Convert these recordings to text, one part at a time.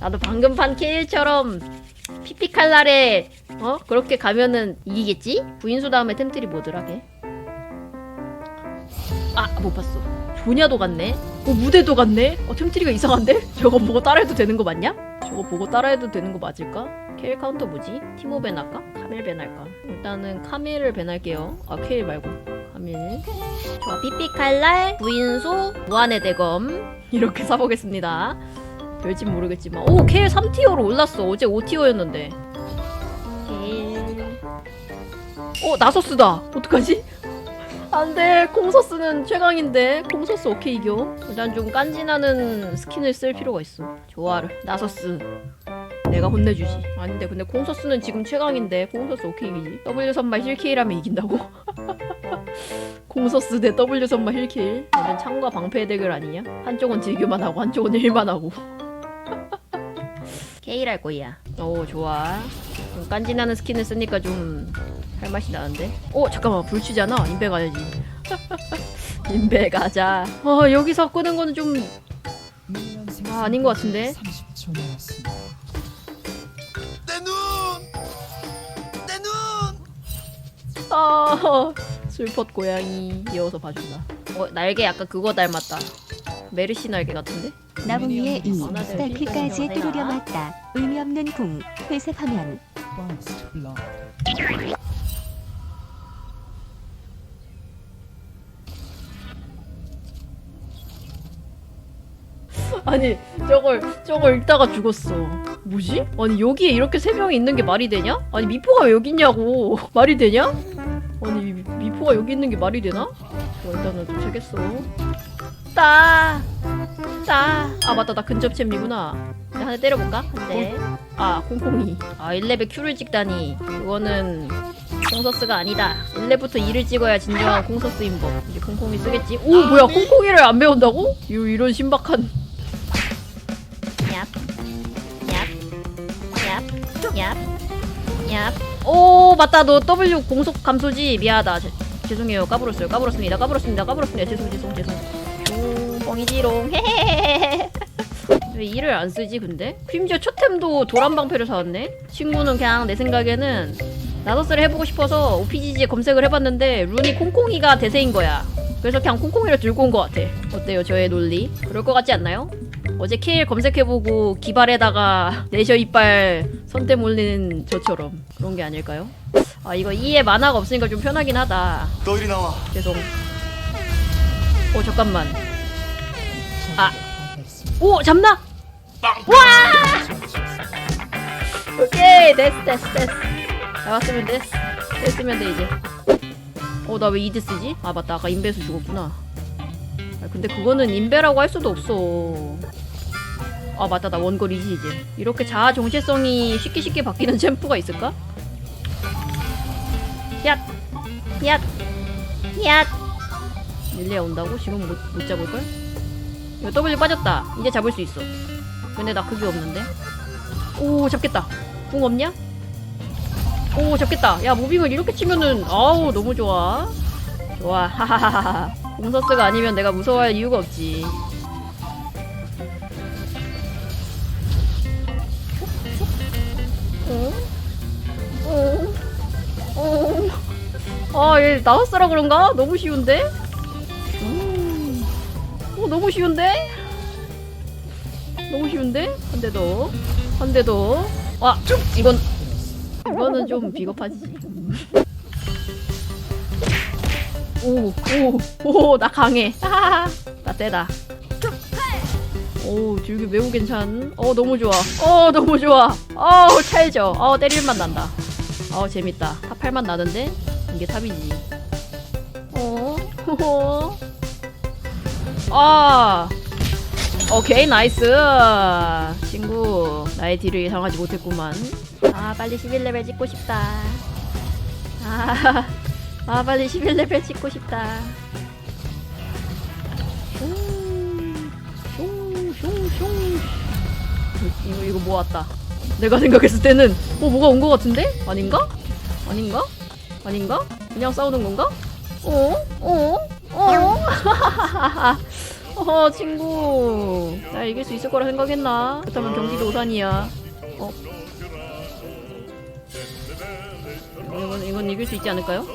나도 방금 판 케일처럼 피피칼날에 어 그렇게 가면은 이기겠지? 부인수 다음에 템트리 뭐더라 걔? 아 못 봤어. 조냐도 갔네. 어 무대도 갔네. 어 템트리가 이상한데? 저거 보고 따라해도 되는 거 맞냐? 저거 보고 따라해도 되는 거 맞을까? 케일 카운터 뭐지? 티모 벤 할까? 카밀 벤 할까? 일단은 카밀을 벤 할게요. 아 케일 말고 카밀. 좋아 피피칼날 부인수 무한의 대검 이렇게 사보겠습니다. 될진 모르겠지만 오 케일 3티어로 올랐어. 어제 5티어였는데. 케일. 어 나서스다. 어떡하지? 안돼 콩소스는 최강인데 콩소스 오케이 이겨 일단 좀 깐지나는 스킨을 쓸 필요가 있어 좋아 나서스 내가 혼내주지 아닌데 근데 콩소스는 지금 최강인데 콩소스 오케이 이기지 W 선발 힐케일하면 이긴다고? 콩소스 대 W 선발 힐케일 얘는 창과 방패 대결 아니냐? 한쪽은 딜교만 하고 한쪽은 힐만 하고 케일 할 거야. 오 좋아. 좀 깐지나는 스킨을 쓰니까 좀 할 맛이 나는데? 어 잠깐만. 불치잖아. 인베 가야지. 인베 가자. 어 여기서 끄는 거는 좀 아, 아닌 것 같은데? 30초 남았습니다. 내 눈! 내 눈! 아 슬펐 고양이. 이어서 봐준다. 어 날개 약간 그거 닮았다 메르시 날개 같은데? 나무 위에 이 필승 뚫으려. 맞다. 의미 없는 궁. 회색 화면. 아니 저걸 저걸 읽다가 죽었어 뭐지? 아니 여기에 이렇게 세 명이 있는 게 말이 되냐? 아니 미포가 왜 여기 있냐고 말이 되냐? 아니 미, 미포가 여기 있는 게 말이 되나? 어, 일단은 도착했어 따! 따! 아 맞다 나 근접 챔이구나 한대 때려볼까? 한 대 아 콩콩이 아 1레벨 Q를 찍다니 그거는 콩서스가 아니다 1레부터 2를 찍어야 진정한 콩서스인 법 이제 콩콩이 쓰겠지 오 뭐야 콩콩이를 안 배운다고? 이 이런 신박한 얍. 얍. 얍. 오, 맞다. 너 W 공속 감소지. 미안하다. 제, 죄송해요. 까불었어요. 까불었습니다. 까불었습니다. 까불었습니다. 죄송, 죄송, 죄송. 오, 뻥이지롱. 헤헤헤헤. 왜 이를 안 쓰지, 근데? 심지어 첫 템도 도란방패를 사왔네? 친구는 그냥 내 생각에는 나서스를 해보고 싶어서 OPGG에 검색을 해봤는데 룬이 콩콩이가 대세인 거야. 그래서 그냥 콩콩이를 들고 온 것 같아. 어때요, 저의 논리? 그럴 것 같지 않나요? 어제 케일 검색해보고 기발에다가 내셔 이빨 선대 몰리는 저처럼 그런 게 아닐까요? 아 이거 이에 만화가 없으니까 좀 편하긴 하다 너 이리 나와. 죄송 오 잠깐만. 오 잡나? 와! 오케이 됐어 됐어 됐어 나왔으면 됐어 됐으면 돼 이제 어 나 왜 이드 쓰지? 아 맞다 아까 인베수 죽었구나 아, 근데 그거는 인베라고 할 수도 없어 아 맞다 나 원거리지 이제 이렇게 자아 정체성이 쉽게 쉽게 바뀌는 챔프가 있을까? 얏! 얏! 얏! 릴리아 온다고? 지금 못, 못 잡을걸? 이거 W 빠졌다 이제 잡을 수 있어 근데 나 그게 없는데 오 잡겠다 궁 없냐? 오 잡겠다 야 무빙을 이렇게 치면은 아우 너무 좋아 좋아 하하하하 공서스가 아니면 내가 무서워할 이유가 없지 어? 어? 어? 아, 얘 나왔어라 그런가? 너무 쉬운데? 음. 어, 너무 쉬운데? 너무 쉬운데? 한대 더. 한대 더. 와, 이건, 이거는 좀 비겁하지. 오, 오, 오, 나 강해. 하하하. 나 세다. 오, 줄기 매우 괜찮. 어, 너무 좋아. 어, 너무 좋아. 어, 찰져. 어, 때릴맛 난다. 어, 재밌다. 탑 8만 나는데? 이게 탑이지. 어, 호호. 아. 오케이, 나이스. 친구, 나의 딜을 예상하지 못했구만. 아, 빨리 11레벨 찍고 싶다. 아, 아 빨리 11레벨 찍고 싶다. 슝, 슝, 슝, 슝. 이거, 이거 모았다. 내가 생각했을 때는, 어, 뭐가 온 것 같은데? 아닌가? 아닌가? 아닌가? 그냥 싸우는 건가? 어? 어? 어? 어 허 친구 나 이길 수 있을 거라 생각했나? 그렇다면 경기도 오산이야 어? 이건, 이건 이길 수 있지 않을까요?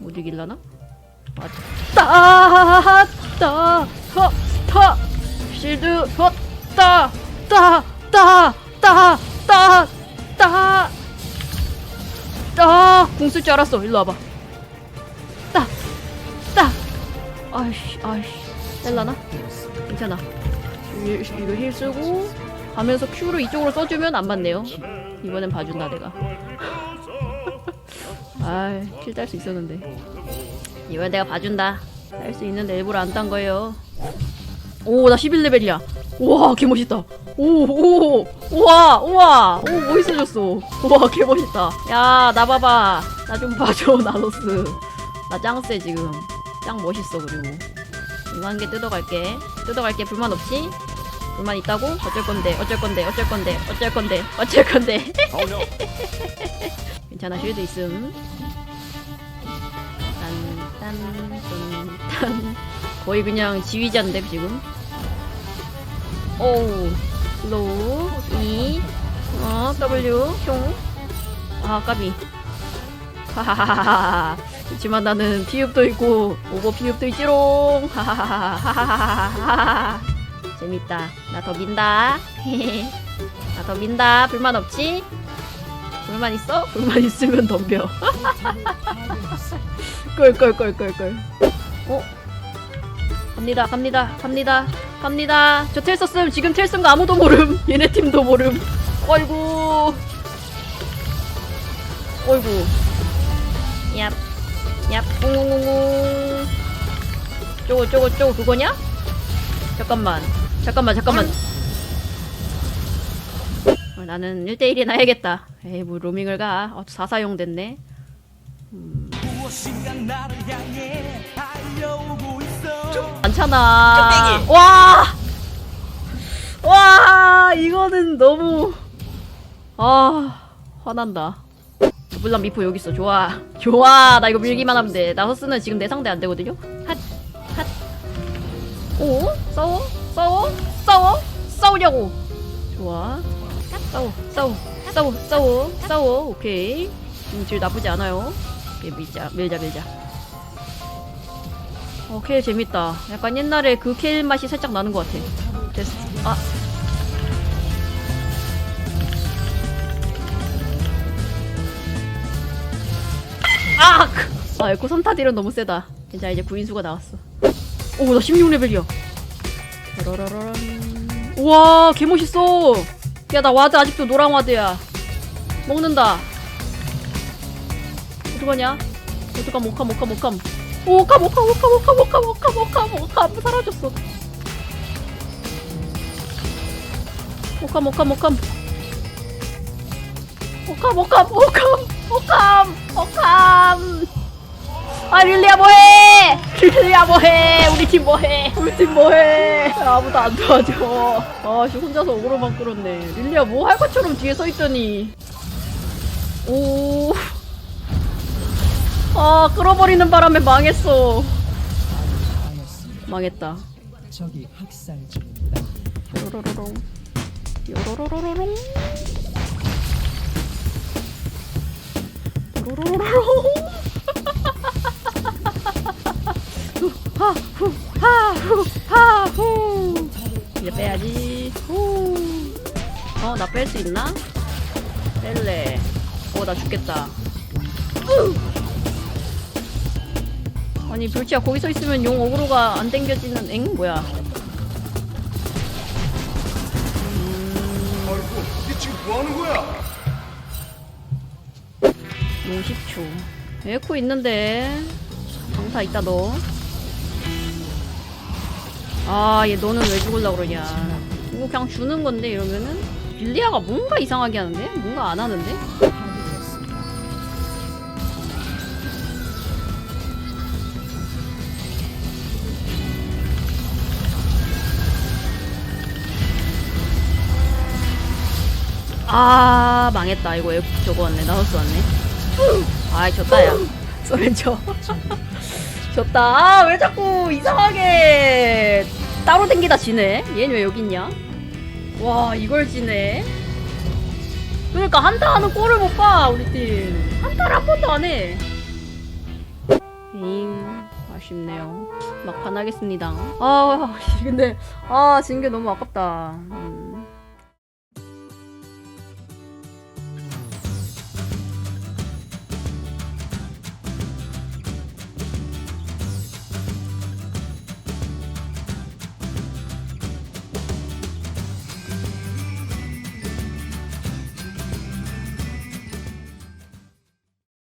못 이길라나? 왔다 따 허타 실드 허따 따 따 따 따 따 따 궁쓸 줄 알았어 일로 와봐 아이씨 아이씨. 뗄라나? 괜찮아. 이- 이거 힐 쓰고 가면서 Q로 이쪽으로 써주면 안 맞네요. 이번엔 봐준다 내가. 아이 킬딸 수 있었는데. 이번엔 내가 봐준다. 딸 수 있는데 일부러 안 딴 거예요. 오 나 11레벨이야. 우와 개멋있다. 오오 우와 우와. 오 멋있어졌어. 우와 개멋있다. 야 나 봐봐. 나 좀 봐줘 나노스. 나 짱세 지금 짱 멋있어 그리고. 이거 한 개 뜯어갈게. 뜯어갈게. 불만 없지? 불만 있다고? 어쩔 건데 어쩔 건데 어쩔 건데 어쩔 건데 어쩔 건데. 괜찮아 쉴드 있음. 딴딴딴딴. 거의 그냥 지휘자인데 지금? 오우. 슬로우 E 어 W 흉아 까비. 하하하하하 그렇지만 나는 피읍도 있고 오버 피읍도 있지롱. 하하하하하하하 재밌다. 나 더 민다. 나 더 민다. 불만 없지? 불만 있어? 불만 있으면 덤벼. 꿀꿀꿀꿀꿀. 어? 갑니다 갑니다 갑니다 갑니다. 저 텔 썼음. 지금 텔 쓴 거 아무도 모름. 얘네 팀도 모름. 어이구. 어이구. 얍. 얍, 웅웅웅웅. 저거, 저거, 저거 그거냐? 잠깐만. 잠깐만, 잠깐만. 어, 나는 1대1이나 해야겠다. 에이, 뭐 로밍을 가. 어, 4사용 됐네. 많잖아. 와! 와, 이거는 너무. 아, 화난다. 물론 미포 여기 있어. 좋아. 좋아. 나 이거 밀기만 하면 돼. 나서스는 지금 내 상대 안 되거든요. 핫. 핫. 오? 싸워? 싸워? 싸워? 싸우냐고. 좋아. 싸워. 싸워. 싸워. 싸워. 싸워. 오케이. 음, 질 나쁘지 않아요. 오케이, 밀자. 밀자, 밀자. 오케이, 재밌다. 약간 옛날에 그켈 맛이 살짝 나는 것 같아. 됐어. 아. 아! 아, 그. 아 에코 3타 딜은 너무 세다. 진짜 이제 구인수가 나왔어. 오 나 16레벨이야. 짜라라란 우와 개멋있어. 야 나 와드 아직도 노랑 와드야. 먹는다. 어떡하냐? 어떡함 못함 못함 못함. 오카 못함 못함 못함 못함 못함 못함 못함. 사라졌어. 못함 못함 못함. 못함 못함 못함. 오캄, 오캄. 아 릴리야 뭐해? 릴리야 뭐해? 우리 팀 뭐해? 우리 팀 뭐해? 아무도 안 도와줘. 아씨 혼자서 오그로만 끌었네. 릴리야 뭐 할 것처럼 뒤에 서 있더니. 오. 아 끌어버리는 바람에 망했어. 망했다. 적이 학살 중입니다. 요로로롱. 요로로로롱. 이제 빼야지 어나 뺄 수 있나? 뺄래 어 나 죽겠다 으! 아니 별치야 거기 서 있으면 용 어그로가 안 당겨지는 엥 뭐야 아이고, 니 지금 뭐 하는 거야? 용 10초 에코 있는데 강타 있다 너 아, 얘 너는 왜 죽을라 그러냐. 이거 그냥 주는 건데, 이러면은? 빌리아가 뭔가 이상하게 하는데? 뭔가 안 하는데? 아, 망했다. 이거 저거 왔네. 나우스 왔네. 아이, 졌다, 야. 쳐. 졌다. 아, 왜 자꾸 이상하게 따로 댕기다 지네? 얘는 왜 여기 있냐? 와, 이걸 지네? 그러니까 한타 하는 꼴을 못 봐, 우리 팀. 한타를 한 번도 안 해. 잉, 아쉽네요. 막판 하겠습니다. 아, 근데, 아, 진게 너무 아깝다. 음.